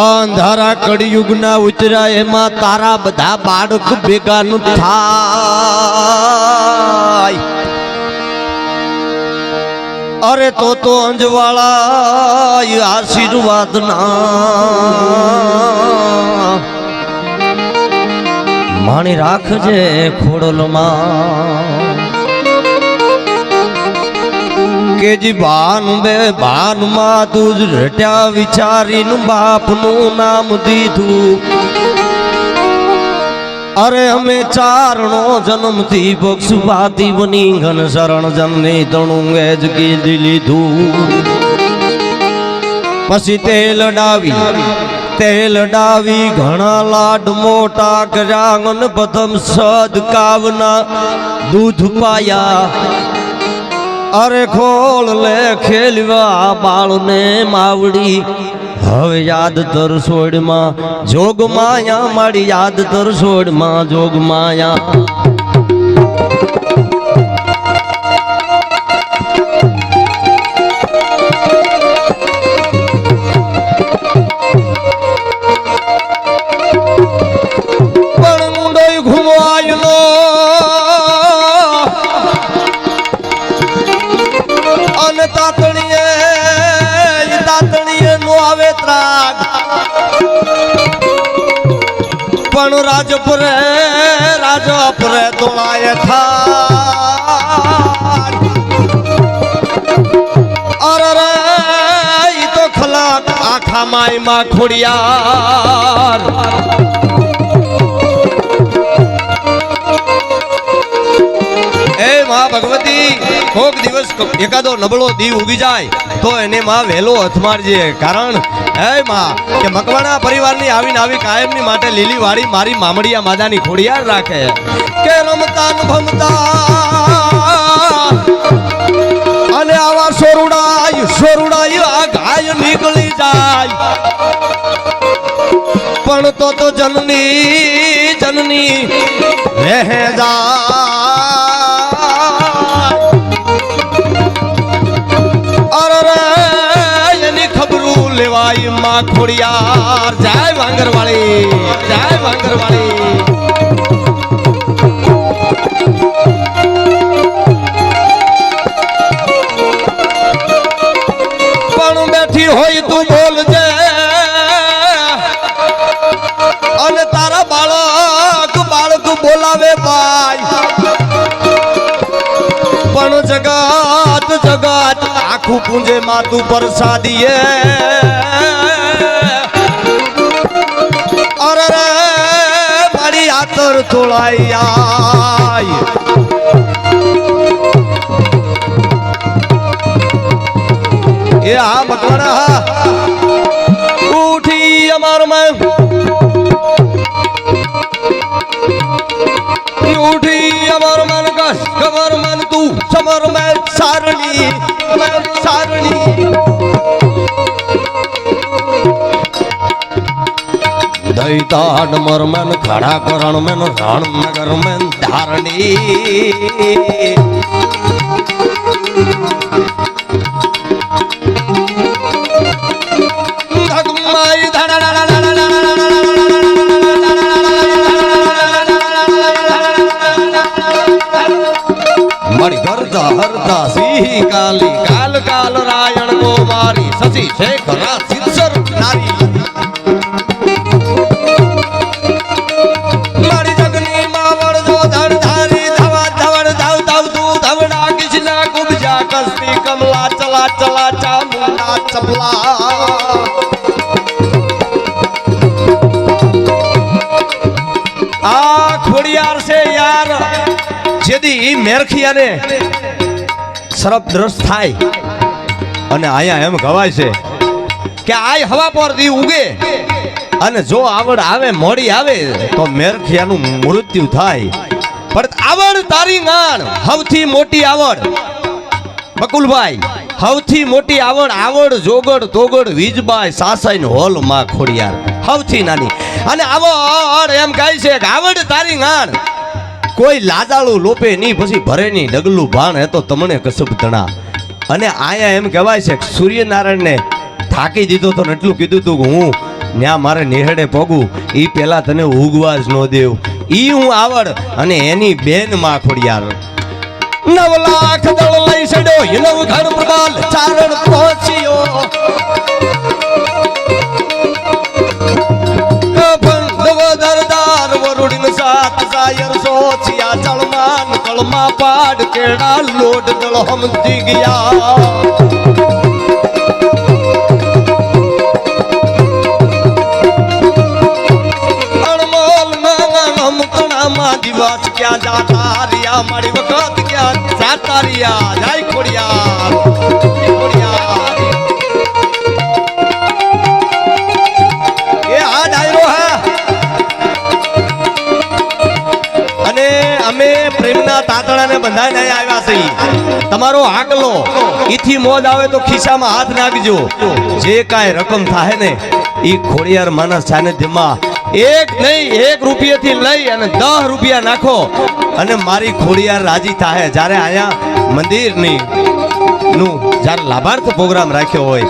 અંધારા કળિયુગના ઉતરા એમાં તારા બધા બાળક ભેગાનું થાય. અરે તો તો અંજવાળા આશીર્વાદ ના માણી રાખજે ખોડલમાં. કે જી ભાન બે ભાનમાં તું જ રટ્યા વિચારીનું બાપનું નામ દીધું. અરે અમે ચારણો જન્મથી પક્ષપાતી બની ઘન શરણ જનની તણું એ કીધી લીધું. પછી તેલ લડાવી તેલ લડાવી ઘણા લાડ મોટા કર્યા પ્રથમ સદ કાવના દૂધ પાયા. અરે ખોળ લે ખેલવા બાળને માવડી. હવે યાદ તર સોડમાં, જોગ માયા મારી યાદ તર સોડમાં, જોગ માયા. અને તાતણીએ તાતણીએ નો આવે ત્રાગ. પણ રાજપુરે રાજપુરે તોળાય થા અરે રે, ઈ તો ખલાક આખા માયમાં ખોડિયાર. માં ભગવતી કોક દિવસ એકાદો નબળો દીવ ઉગી જાય, તો એને માં વહેલો અથમારજે કારણ, હે માં, કે મકવાણા પરિવારની આવીને આવી કાયમની માટે લીલી વાળી મારી મામડિયા માદાની ખોડિયાર રાખે. કે રમતા ભમતા, અને આવા સોરુડાય સોરુડાય આ ગાય નીકળી જાય. પણ તો તો જનની જનની રહે જાય. માં ખોડિયાર. જય વાંગરવાળી જય વાંગરવાળી. હોય તું બોલજે અને તારા બાળક બાળક બોલાવે ભાઈ. પણ જગત જગત આખું પૂંજે માતું પ્રસાદીએ. અરે રે મારી આતર આય. એ આ મકવાણા ઉઠી અમારમાં દૈતાડ મરમેન ખડા કરણ મેન રણનગર મેન ધારણી. હરતા સિંહ કાલી, કાલ કાલ રાયણ કો મારી સસી શેખ રા સિરસર ચામુંડા આ ખોડિયાર છે યાર, જેદી મેરખિયાને સરપદ્રસ્ત થાય. અને અહીંયા એમ કહેવાય છે કે આય હવા પર દી ઉગે અને જો આવડ આવે, મોડી આવે, તો મેરખિયાનું મૃત્યુ થાય. પણ આવડ તારી ગાણ સૌથી મોટી આવડ. બકુલભાઈ સૌથી મોટી આવડ આવડ, જોગડ, તોગડ વીજબાઈ સાસાઈ હોલમાં ખોડિયાર. સૌથી નાની. અને આવડ એમ કહે છે કે આવડ તારી ગાણ કોઈ લાજાળું લોપે નહીં, પછી ભરે નહીં ડગલું ભાણ હે તો તમને કસબ તણા અને આયા એમ કહેવાય છે કે સૂર્યનારાયણને થાકી દીધો તો એટલું કીધું તું કે હું ન્યા મારે નેહડે પગું એ પહેલાં તને ઉગવા જ ન દેવ. એ હું આવડ અને એની બેનમાં ખોડિયાર. નવ લાખ દળ લઈ છડ્યો હિલવ ઘર પ્રબાલ ચારણ પહોંચ્યો. સાત સાયર સોચિયા. ચળમાન કળમા પાડ કેડા લોટ દળ હમજી ગયા. ક્યાં જાતા રિયા મારી વખત જય ખોડિયાર જય ખોડિયાર. એ આ આવ્યા છીએ તમારો આકલો, ઈથી મોજ આવે તો ખિસ્સામાં હાથ નાખજો. જે કાંઈ રકમ થાય ને એ ખોડિયાર માના એક નહીં, એક રૂપિયાથી લઈ અને દસ રૂપિયા નાખો. અને મારી ખોડિયાર રાજી થાય જ્યારે અહીંયા મંદિરની નું જ્યારે લાભાર્થ પ્રોગ્રામ રાખ્યો હોય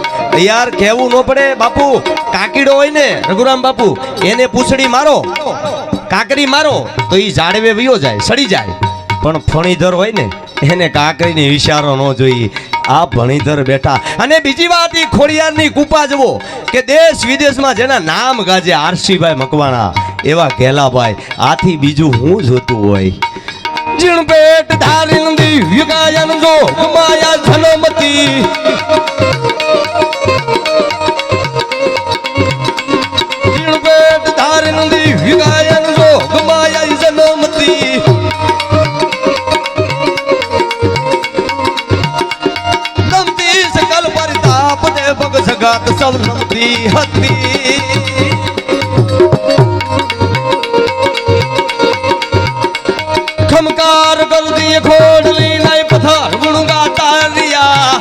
યાર કહેવું ન પડે બાપુ. કાકીડો હોય ને, રઘુરામ બાપુ, એને પૂછડી મારો. કાકરી મારો, તો એ જાડવે વયો જાય, સડી જાય. પણ ફણીધર હોય ને, એને કાકરીને ઈશારો ન જોઈએ. આ ભણીધર બેઠા. અને બીજી વાત એ ખોડિયારની કૃપા જવો કે દેશ વિદેશમાં જેના નામ ગાજે આરસીભાઈ મકવાણા, એવા કેલાભાઈ આથી બીજું હું જોતું હોય. જીણપેટ ધારી નંદી વિગાયન જો માયા જનમતી જગત સૌ નમતી હતી. ખમકાર કરતી ખોડલી નહીં પથાર ગુણ ગાતા રિયા.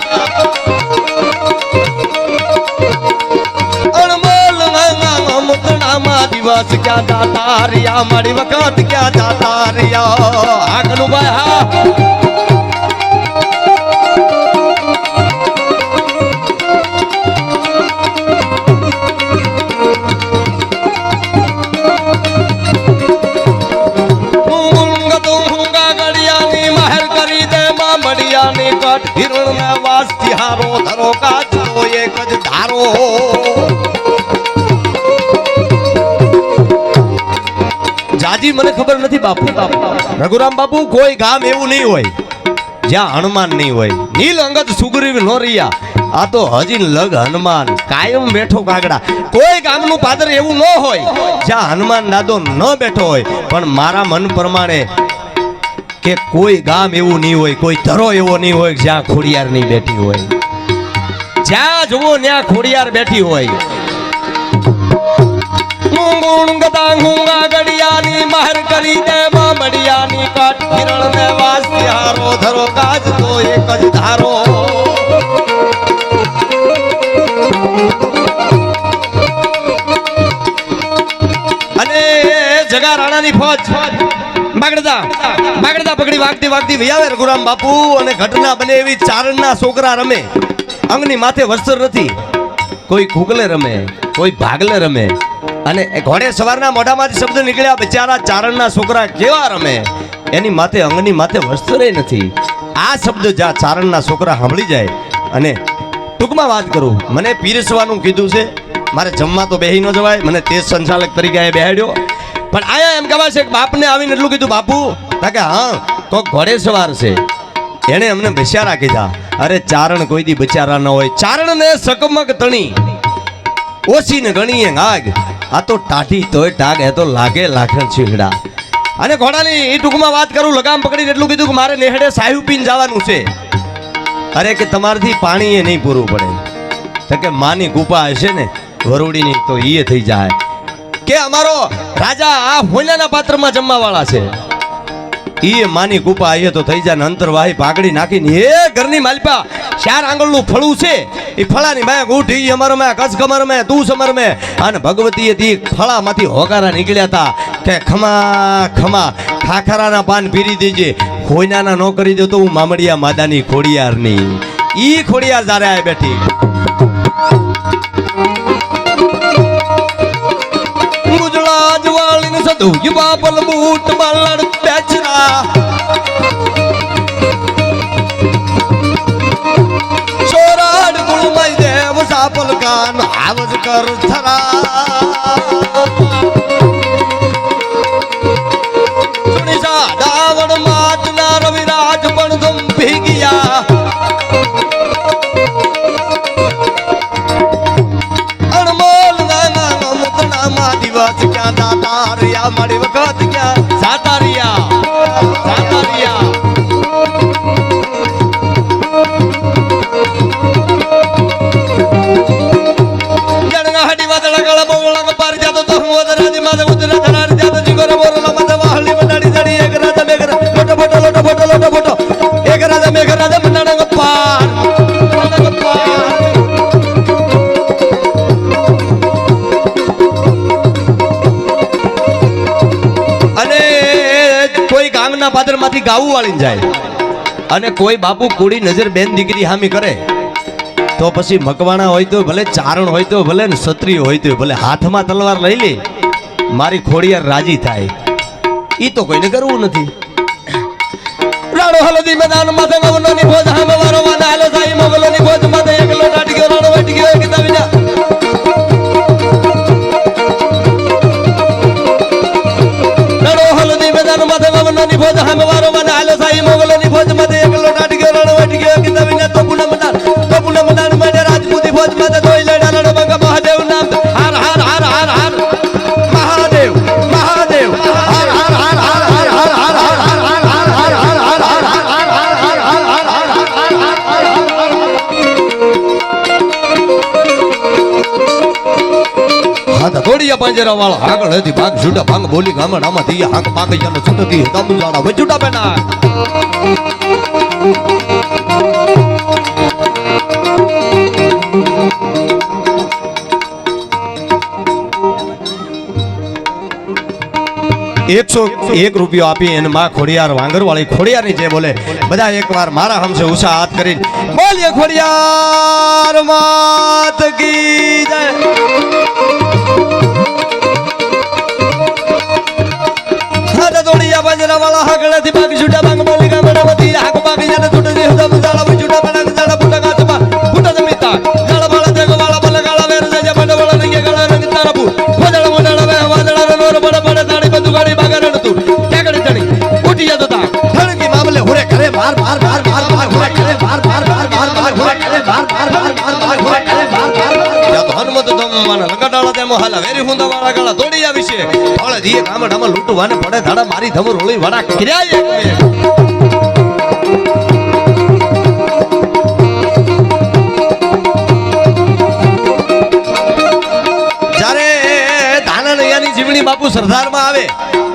અણમોલ નાના મુતણામાં દિવસ ક્યાં જાતા રિયા? મારી વખત ક્યાં જાતા રિયા? આગલું ભાઈ હા. મડિયાની કટ હિરણ ને વાસ હારો ધરો કાચરો એક જ ધારો. જાજી, મને ખબર નથી બાપુ. રઘુરામ બાપુ, કોઈ ગામ એવું નહીં હોય, જ્યાં હનુમાન નહીં હોય. નીલ અંગત સુગ્રીવ નો રહ્યા આ તો હજી લગ હનુમાન, કાયમ બેઠો કાગડા. કોઈ ગામનું પાદર એવું ન હોય, જ્યાં હનુમાન દાદો ન બેઠો હોય. પણ મારા મન પ્રમાણે કે કોઈ ગામ એવું નહીં હોય, કોઈ ધરો એવો નહીં હોય, જ્યાં ખોડિયાર નહીં બેઠી હોય. જ્યાં જુઓ ત્યાં ખોડિયાર બેઠી હોય. ગડિયાની મહર કરી દે કાટ. કિરણ ને એક જ ધારો. અને જગા રાણાની ફોજ. બાગડદા બાગડદા પકડી વાગતી બાપુ અને ઘટના બને એવી ચારણના છોકરા રમે. અંગની માથે વસ્ત્ર નથી. કોઈ કુકલે રમે, કોઈ ભાગલે રમે. અને ઘોડે સવારના મોઢામાંથી શબ્દ નીકળ્યા બિચારા ચારણના છોકરા કેવા રમે? એની માથે, અંગની માથે વસ્ત્ર નથી. આ શબ્દ જ્યાં ચારણના છોકરા સાંભળી જાય. અને ટૂંકમાં વાત કરું, મને પીરસવાનું કીધું છે. મારે જમવા તો બેહી ન જવાય, મને તેજ સંચાલક તરીકે બેહાડ્યો. પણ આયા એમ કહેવાય છે બાપને આવીને એટલું કીધું, બાપુ કે હા, તો ઘોડે સવાર છે. એણે અમને બચારા કીધા, અરે, ચારણ કોઈ દી બચારા ન હોય. ચારણ ને સકમક તણી ઓછી ને ગણીએ આગ આ તો ટાઢી તોય ટાગ, એ તો લાગે લાખણ છીંગડા. અને ઘોડાની એ ટૂંકમાં વાત કરું, લગામ પકડીને એટલું કીધું કે મારે નેહડે સાહેબ પીને જવાનું છે. અરે, કે તમારાથી પાણી એ નહીં પૂરું પડે. તો કે માની કૃપા હશે ને, વરુડીની તો એ થઈ જાય. કે અમારો રાજા આ હોનાના પાત્રમાં જમવા વાળા છે એ માની ગુપા એ તો થઈ જાય ને અંતરવાહી ભાગડી નાખીને એ ઘરની માલપા ચાર આંગળનું ફળું છે. એ ફળાની બાય ઉઠી અમાર મેં કસ કમર મેં તું સમર મેં અને ભગવતીએ તી ફળામાંથી હોકારા નીકળ્યા હતા કે ખમા ખમા, ખાખરાના પાન પીરી દેજે. ખોઈનાના ન કરી દો હું મામડિયા માદાની ખોડિયારની. ઈ ખોડિયાર જ્યારે આય બેઠી. తొయ్యి బాబల మూట మల్లడు తెచ్చినా చోరాడు గుళమై దేవ సాపలు కాను. ఆవజు కరుస్తరా બોરલા માથે વાહલી મંડાડી જડી, એક રાજા મેઘ લોટો ફોટો લોટો ફોટો લોટો ફોટો. એક રાજા મેઘ રાજા મંડાડા ગપ્પા અને કોઈ ગામના પાદરમાંથી ગાવું વાળી જાય. અને કોઈ બાપુ કુડી નજર બેન દીકરી હામી કરે, તો પછી મકવાણા હોય તો ભલે ચારણ હોય તો ભલે ને ક્ષત્રિય હોય તો ભલે હાથમાં તલવાર લઈ લે મારી ખોડિયાર રાજી થાય. એ તો કોઈને કરવું નથી. રાણો હલદી મેદાન માથે ગવલોની ભોજ હામે વારો વાના હાલો સાઈ વાટી એક દવિના રાણો હલદી મેદાન માથે ગવલોની ભોજ હામે વારો વાના રાજપૂતી ભોજ માથે ધોઈ પાંજરા વાળા. આગળ હતી ભાગ જુડા ભાંગ બોલી ગામડામાં થી હાંક પાક યાનો છૂટતી તમુજાડા વજુડા બેના એકસો એક રૂપિયો આપી એને માં ખોડિયાર વાંગરવાળી ખોડિયારની જે બોલે, બધા એકવાર મારા હમસે ઉષા હાથ કરી બોલીએ ખોડિયાર! લૂંટવાને પડે ધાડા મારી ધમ રોળી વડા કર્યા જીવણી બાપુ સરદારમાં આવે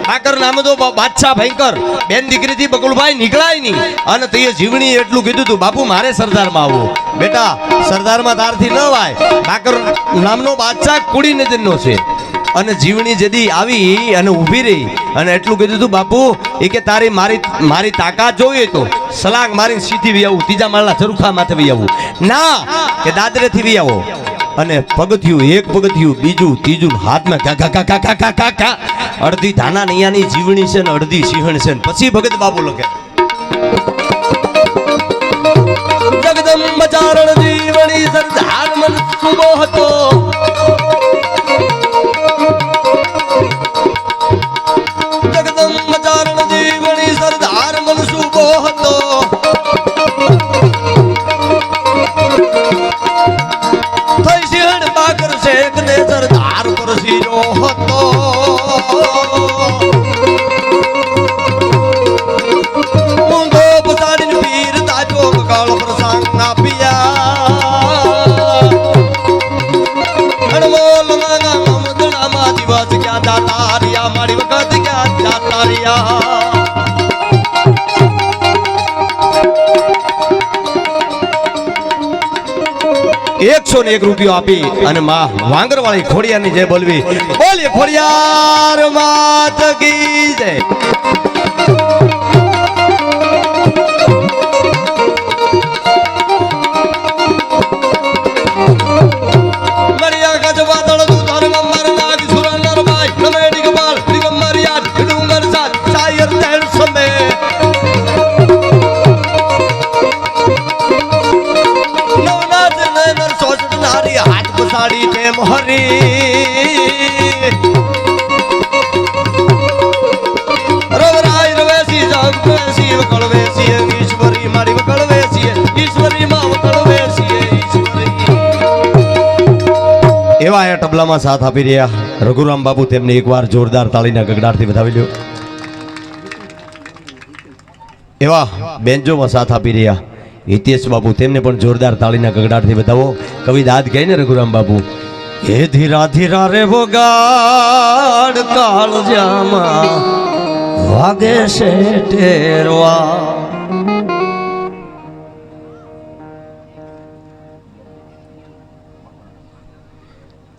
ઠાકર નામ તો બાદશાહ ભયંકર. બેન દીકરીથી બકુલભાઈ નીકળાય નહીં. અને તે જીવણી એટલું કીધું તું બાપુ, મારે સરદારમાં આવવું. બેટા, સરદારમાં તારથી ન વાય. ઠાકર નામનો બાદશાહ કુડી નજરનો છે. અને જીવણી જેદી આવી અને ઊભી રહી અને એટલું કીધું તું બાપુ, એ કે તારી મારી મારી તાકાત જોઈએ તો. સલાંગ મારી સીધી વી આવું, ત્રીજા માળના ઝરૂખા માથે વી આવું. ના, કે દાદરેથી વી આવો. અને પગથિયું, એક પગથિયું, બીજું, ત્રીજું, હાથમાં કા કા કા કા કા કા અડધી ધાના નૈયાની જીવણી છે ને અડધી સિંહણ છે પછી ભગત બાબુ લખે. જગદંબ ચારણ જીવણી સરદાર મન સુબો હતો. એકસો ને એક રૂપિયો આપી અને માં વાંગરવાળી ખોડિયાની જય બોલવી. બોલીએ, ખોડિયાર માત કી જય. મારી. એવા આ તબલામાં સાથ આપી રહ્યા રઘુરામ બાબુ તેમને એકવાર જોરદાર તાળીના ગગડાટથી વધાવી લ્યો. એવા બેન્જોમાં સાથ આપી રહ્યા હિતેશ બાબુ તેમને પણ જોરદાર તાળીના ગગડાટથી વધાવો. કવિ દાદ કહે ને રઘુરામ બાબુ હે ધીરા ધીરા રે ભોગાડ કાળ જામા વાગે છે ટેરવા.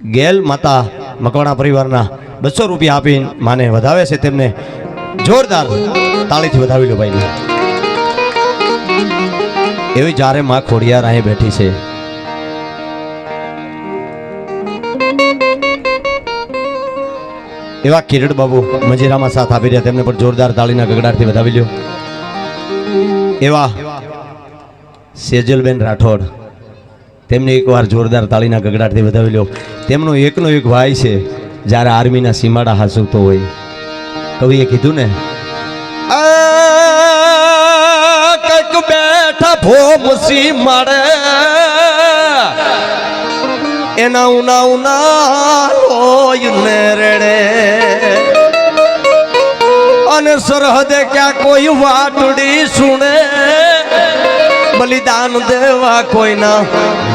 ગેલ માતા મકવાણા પરિવારના બસો રૂપિયા આપીને માને વધાવે છે તેમને જોરદાર તાળીથી વધાવી લો ભાઈને. એવી જ્યારે માં ખોડિયાર અહીં બેઠી છે એવા કિરીટ બાબુ મજીરામાં સાથ આપી રહ્યા, તેમને પણ જોરદાર તાળીના ગગડાટથી વધાવી લ્યો. એવા સેજલબેન રાઠોડ, તેમને એકવાર જોરદાર તાળીના ગગડાટથી વધાવી લ્યો. તેમનો એકનો એક ભાઈ છે, જ્યારે આર્મીના સીમાડા હાસવતો હોય. કવિએ કીધું ને બેઠા ભોમસી મળે એના ઉના ઉના લોય ને રેડે અને સરહદે ક્યાં કોઈ વાટડી સુણે. બલિદાન દેવા કોઈના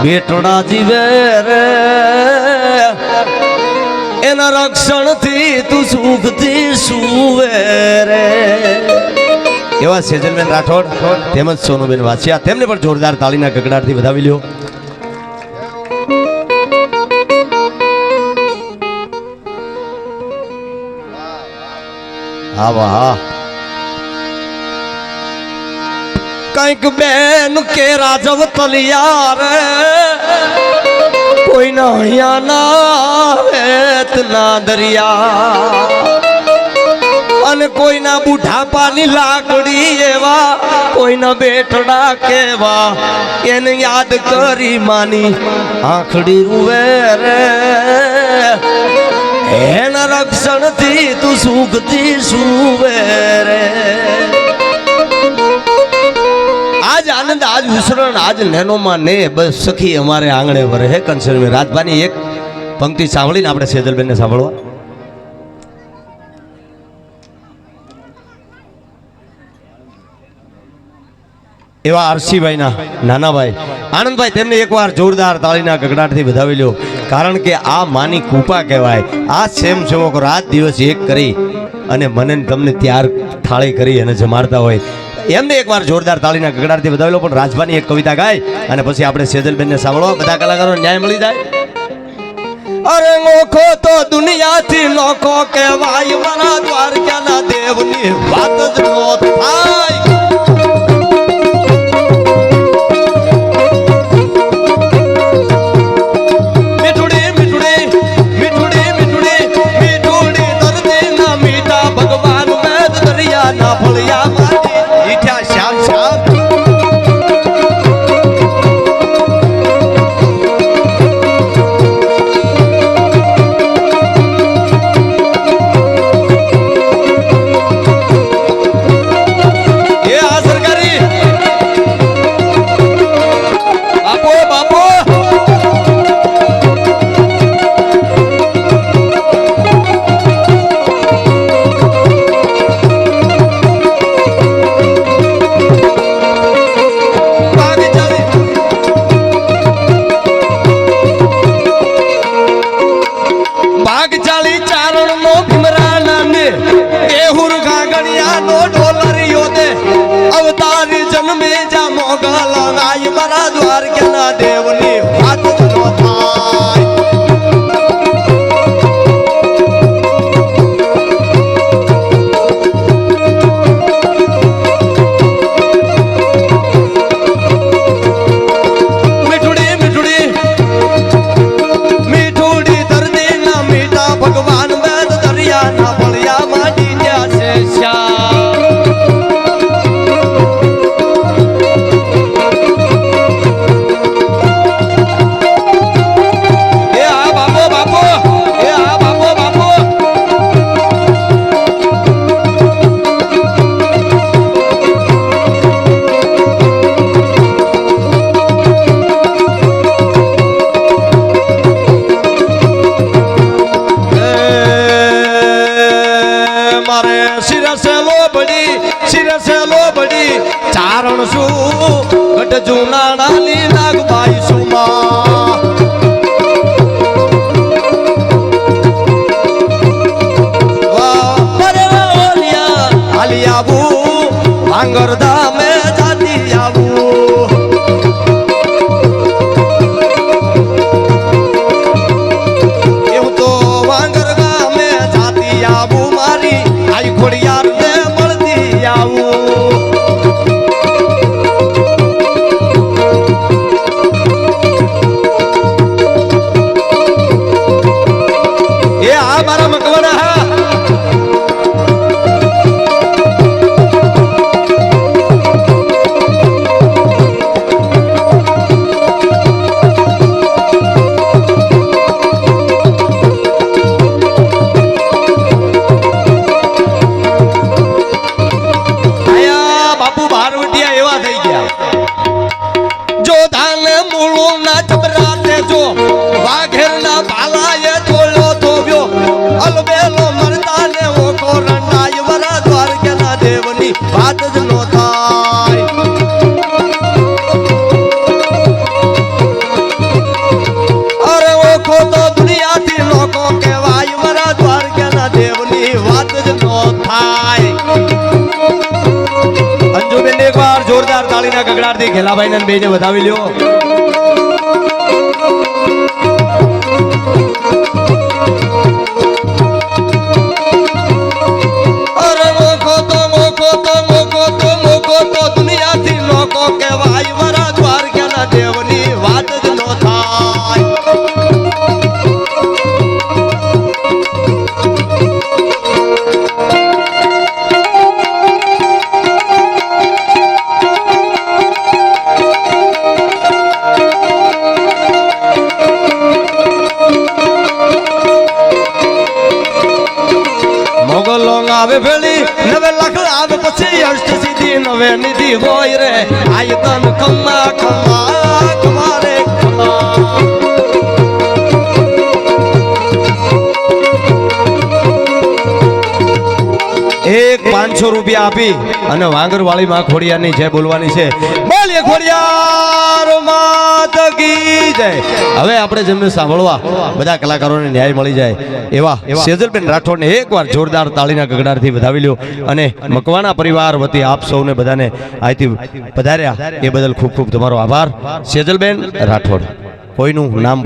બેટડા જીવે રે. એના રક્ષણથી તું સુખથી સુવે રે. એવા સેજલબેન રાઠોડ, તેમજ સોનુબેન વાસિયા, તેમને પણ જોરદાર તાળીના ગગડાટથી વધાવી લ્યો. હા વાહ કંઈક બેન કે રાજવ તલિયાર કોઈના અહીંયા ના વેત ના દરિયા. અને કોઈના બુઢાપાની લાકડી એવા, કોઈના બેઠડા કેવા, એને યાદ કરી માની આંખડી રૂવે રે. એના રક્ષણથી તું સુખથી સુવે રે. આજ આનંદ, આજ વિસરણ, આજ નેનોમાં ને બસ સખી અમારે આંગણે વરે હે કંસર મેં રાજભાની એક પંક્તિ સાંભળીને આપણે સેજલબેનને સાંભળવા. એવા આરસીભાઈના નાનાભાઈ. આનંદભાઈ, તેમને એકવાર જોરદાર તાળીના ગગડાટથી વધાવી લ્યો. કારણ કે આ માની કૃપા કહેવાય. આ સેમ સેવકો રાત દિવસ એક કરી અને મને તમને ત્યાર થાળી કરી અને જમાડતા હોય. એમને એકવાર જોરદાર તાળીના ગગડાટથી વધાવી લો, પણ રાજભાની એક કવિતા ગાય અને પછી આપણે સેજલબેનને સાંભળવા બધા કલાકારો ન્યાય મળી જાય. અરે મોખો તો દુનિયાથી નોખો કહેવાય. મારા દ્વારકાના દેવની વાત જ નો થાય. લોબડી શિરસે લોબડી ચારણ શું? ગઢ જુનાડાની નાગબાઈ સુમા આલિયા બુ ભાંગરદા મારા મકવાના દુનિયાથી કહેવાય વરા દ્વારકે દેવની વાત જ નો થાય. અંજુબેન એક જોરદાર તાળીના ગગડાટથી ઘેલાભાઈ ને બેને વધાવી લ્યો. આવે ભેળી નવે લખ આવે પછી અષ્ટ સિદ્ધિ, નવે નિધિ હોય રે. આય તન કમા કમા રે, ખમ્મા. એક પાંચસો રૂપિયા આપી અને વાંગરવાળી માં ખોડિયાની જે બોલવાની છે. બોલીએ ખોડિયાર માત કી જય. હવે આપણે જેમને સાંભળવા બધા કલાકારોને ન્યાય મળી જાય એવા સેજલબેન રાઠોડને એકવાર જોરદાર તાળીના ગગડારથી વધાવી લ્યો અને મકવાણા પરિવાર વતી આપ સૌને બધાને અહીંથી પધાર્યા. એ બદલ ખૂબ ખૂબ તમારો આભાર. સેજલબેન રાઠોડ કોઈનું નામ